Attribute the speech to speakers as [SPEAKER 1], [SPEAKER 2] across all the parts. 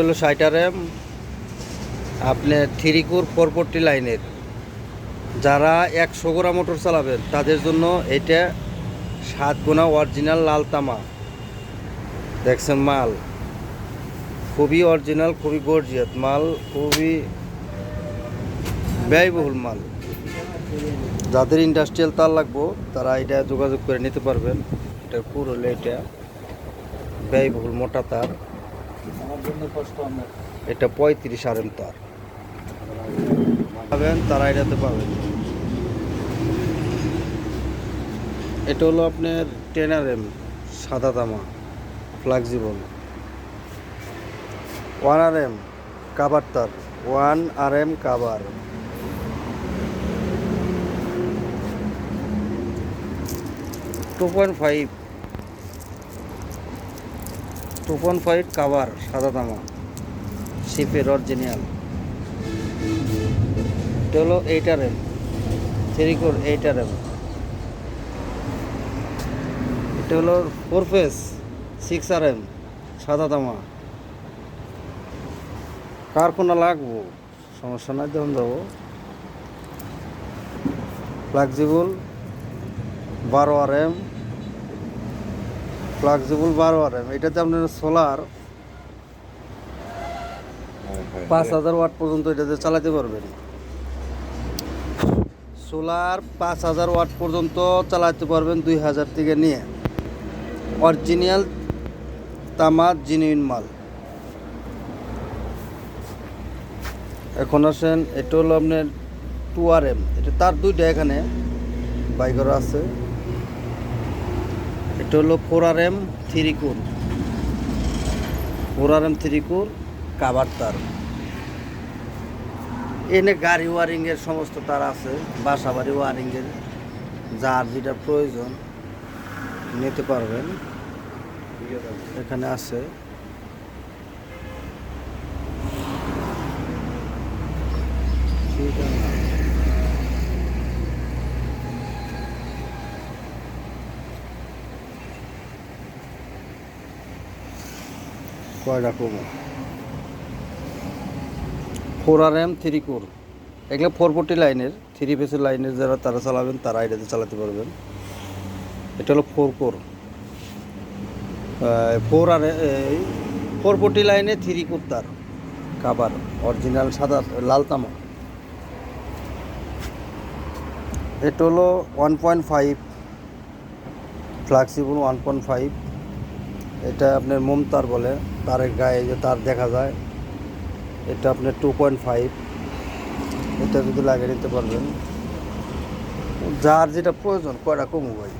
[SPEAKER 1] হলো সাইটারেম আপনার থ্রিকুর ফোরপট্টি লাইনের। যারা একশো গোড়া মোটর চালাবেন, তাদের জন্য এটা সাত গোনা অরিজিনাল লাল তামা। দেখছেন মাল? খুবই অরিজিনাল খুবই গর্জিয়াত মাল, খুবই ব্যয়বহুল মাল। যাদের ইন্ডাস্ট্রিয়াল তার লাগবো, তারা এটা যোগাযোগ করে নিতে পারবেন। এটা পুর এটা ব্যয়বহুল মোটা তার। এটা পঁয়ত্রিশ আর এম তার। পাবেন তারা এটাতে পাবেন। এটা হলো আপনার টেন আর এম সাদা তামা ফ্লেক্সিবল ওয়ান আর এম কাবার তার। ওয়ান আর এম কাবার। টু পয়েন্ট ফাইভ টু ফাইট কাবার সাদা তামা শিপের অরিজিনাল এটা হলো eight R M three core eight R M এটা হলো four phase six R M সাদা তামা কার কোনা লাগবো? সমস্যা নাই, দেখুন দেবো ফ্লেক্সিবল, বারো আর এম ফ্লেক্সিবল বারো আর এম এটাতে আপনার সোলার পাঁচ হাজার ওয়াট পর্যন্ত এটাতে চালাতে পারবেন। সোলার পাঁচ হাজার ওয়াট পর্যন্ত চালাতে পারবেন দুই হাজার থেকে নিয়ে। অরিজিনাল তামার জিনুইন মাল। এখন আসেন এটা হলো আপনার টু আর এম এটা তার দুইটা এখানে বাইকেরও আছে। এটা হলো four R M three core M three কাবার তার। এনে গাড়ি ওয়ারিংয়ের সমস্ত তার আছে, বাসা বাড়ি ওয়ারিংয়ের যার যেটা প্রয়োজন, নিতে পারবেন। এখানে আছে। ঠিক আছে। কয়টা কমো four R M three core এগুলো ফোর ফোরটি লাইনের থ্রি ফেসের লাইনের যারা তারা চালাবেন, তারা এটাতে চালাতে পারবেন। এটা হলো ফোর কোর ফোর আর ফোর ফোরটি লাইনে থ্রি কোর তার। কাবার অরিজিনাল সাদা, লাল তামা। এটা হলো one point five flexible one point five এটা আপনার মোম তার বলে তারের গায়ে যে তার দেখা যায় এটা আপনার টু পয়েন্ট ফাইভ এটা যদি লাগিয়ে নিতে পারবেন যার যেটা প্রয়োজন কয়টা কমু ভাই?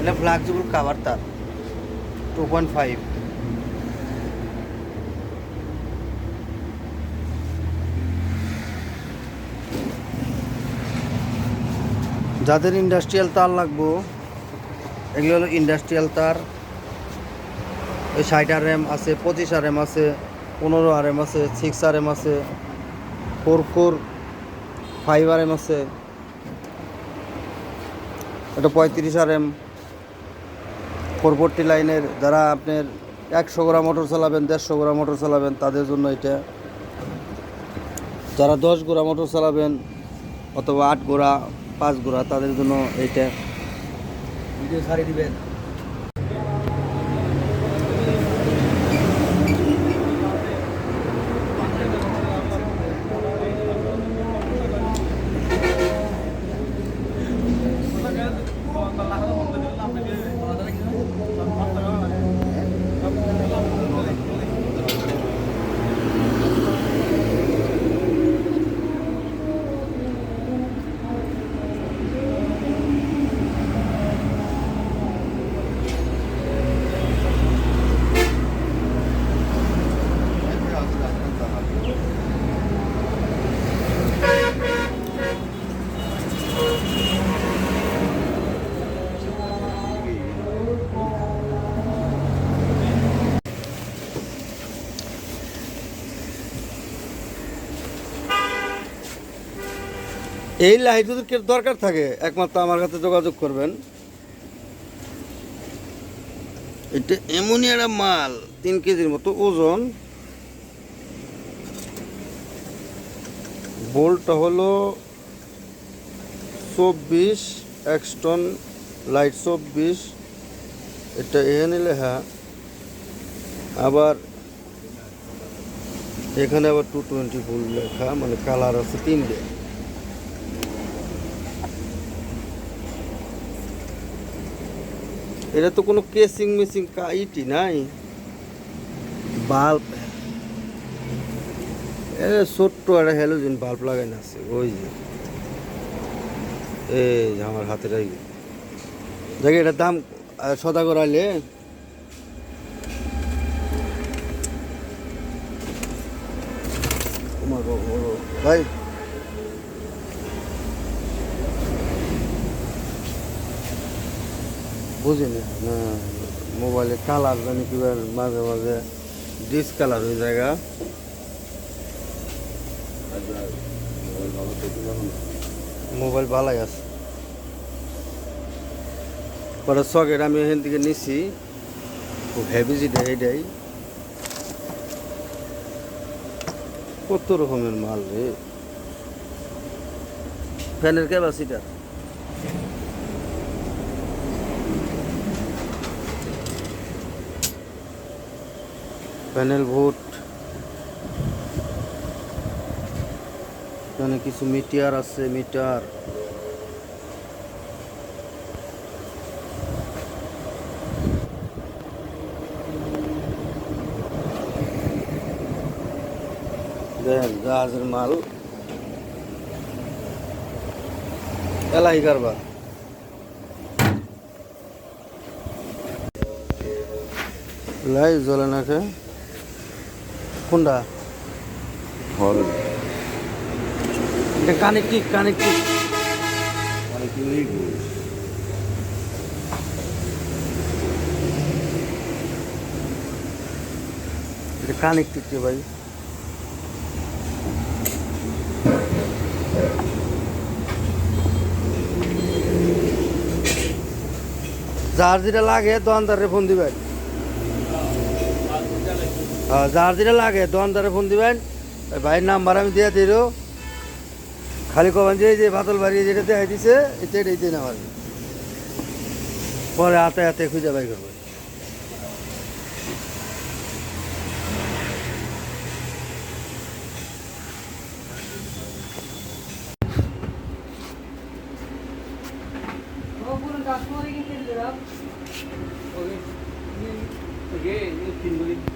[SPEAKER 1] এটা ফ্লেক্সিবল কাভার তার। টু পয়েন্ট ফাইভ যাদের ইন্ডাস্ট্রিয়াল তার লাগবো এগুলো হলো ইন্ডাস্ট্রিয়াল তার ওই ষাট আর এম আছে, পঁচিশ আর এম আছে, পনেরো আর এম আছে সিক্স আর এম আছে four four five R M আছে, এটা পঁয়ত্রিশ আর এম ফোর ফোরটি লাইনের যারা আপনার একশো গ্রাম মোটর চালাবেন, দেড়শো গ্রাম মোটর চালাবেন, তাদের জন্য এটা। যারা দশ গোড়া মোটর চালাবেন, অথবা আট গোড়া পাঁচ গোড়া তাদের জন্য এইটা
[SPEAKER 2] ভিডিও সারিয়ে দিবেন।
[SPEAKER 1] এই লাইট যদি দরকার থাকে? একমাত্র আমার কাছে যোগাযোগ করবেন। এটা এমনই একটা মাল, তিন কেজির মতো ওজন। বোল্টটা হলো চব্বিশ এক্সটন লাইট চব্বিশ। এটা এখানে লেখা আবার এখানে আবার টু টোয়েন্টি ফুল লেখা মানে কালার আছে তিনটে। এটা তো কোনো কেসিং মেসিং ইটি নাই। বাল্ব। এ, ছোট্ট একটা হ্যালোজেন বাল্ব লাগাই না আছে, ওই যে। এই আমার হাতে রাই দেখে এটার দাম সদা করাইলে ভাই। বুঝিনি। না মোবাইলে কালার জানি কিবা মাঝে মাঝে ডিস কালার হয়ে যায় গা। মোবাইল ভালাই আছে। পরে সকেট আমি এখান থেকে নিছি। খুব হেভি যেটা এটাই। কত রকমের মাল রে। ফ্যানের ক্যাপাসিটার প্যানেল ভোট এখানে কিছু মিটার আছে মিটার দেখেন জাহাজের মাল এলাই কারবার লাই জ্বলে না খে কোনটা?
[SPEAKER 2] হল।
[SPEAKER 1] এটা কানেক্টিভ কানেক্টিভ
[SPEAKER 2] মানে কি?
[SPEAKER 1] এটা কানেক্টিভ রে ভাই? যার যেটা লাগে দোকানদারে ফোন দিবেন। যার যেটা লাগে দোকানদারে ফোন দিবেন। ভাইয়ের নাম্বার আমি দিয়ে দিল খালি কবেন যে এই যে বাতল বাড়ি যেটা দেখাই দিছে এটা এটাই দিয়ে নেওয়ার পরে হাতে হাতে খুঁজে বাই করব। লেদারল্যান্ড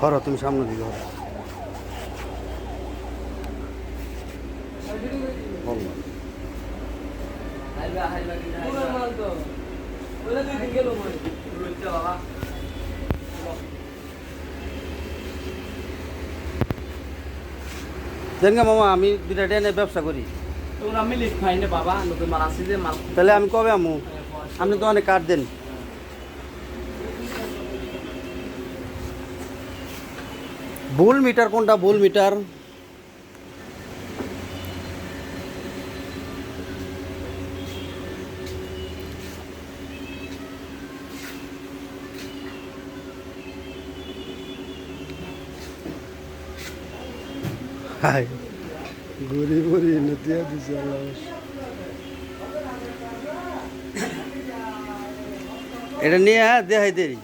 [SPEAKER 1] হর তুমি সামনে দিকে হর দেনগা মামা আমি দুটা ট্রেনে ব্যবসা করি।
[SPEAKER 2] আমি লিখ খাই বাবা নতুন মাল যে মাল
[SPEAKER 1] তাহলে আমি কবে আমু? আপনি তো অনেক কাট দেন। ভুল মিটার কোনটা? ভুল মিটার। এটা নিয়ে হ্যাঁ দেখাই দেরি।